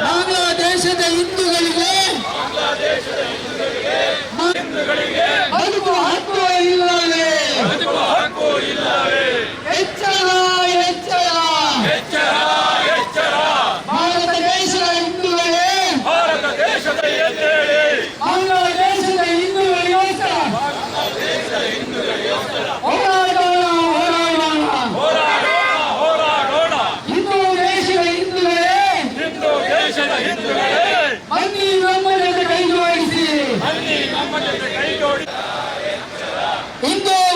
ಬಾಂಗ್ಲಾದೇಶದ ಹಿಂದೂ In.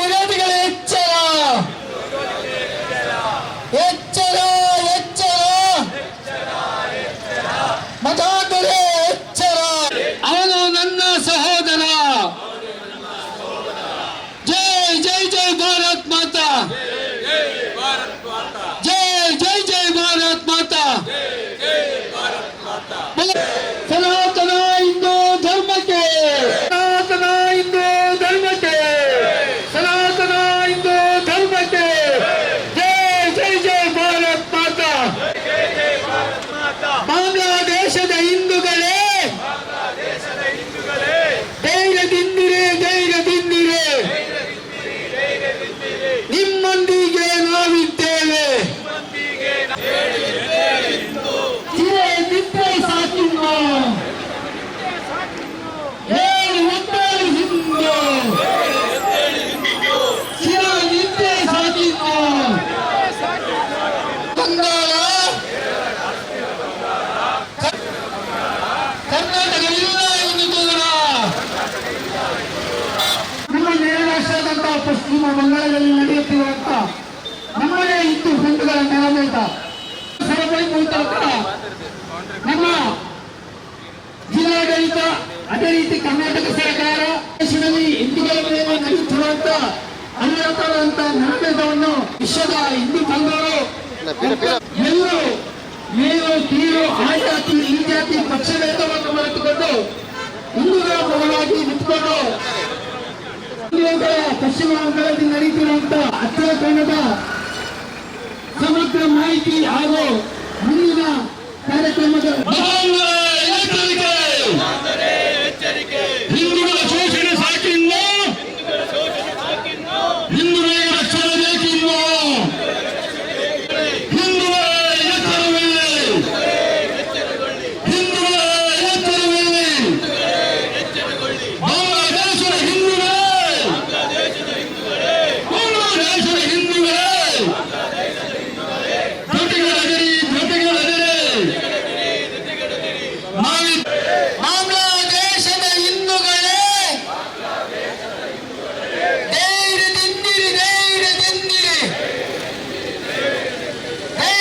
ನಮ್ಮ ಜಿಲ್ಲಾಡಳಿತ ಅದೇ ರೀತಿ ಕರ್ನಾಟಕ ಸರ್ಕಾರ ದೇಶದಲ್ಲಿ ಹಿಂದೂಗಳ ಮೇಲೆ ನಡೆಯುತ್ತಿರುವಂತ ಅನಿರತವಾದಂತ ನಾಟಕವನ್ನು ವಿಶ್ವದ ಹಿಂದೂ ಬಂಧುಗಳು ಎಲ್ಲರೂ ಏನು ತೀರು ಆ ಜಾತಿ ಈ ಜಾತಿ ಪಕ್ಷಭೇದವನ್ನು ಮರೆತುಕೊಂಡು ಹಿಂದೂಗಳ ಪರವಾಗಿ ನಿಂತುಕೊಂಡು ಪಶ್ಚಿಮ ಬಂಗಾಳದಲ್ಲಿ ನಡೆಯುತ್ತಿರುವಂತಹ ಅತ್ಯಂತ ಮಾಹಿತಿ ಹಾಗೂ ಮುಂದಿನ ಕಾರ್ಯಕ್ರಮದ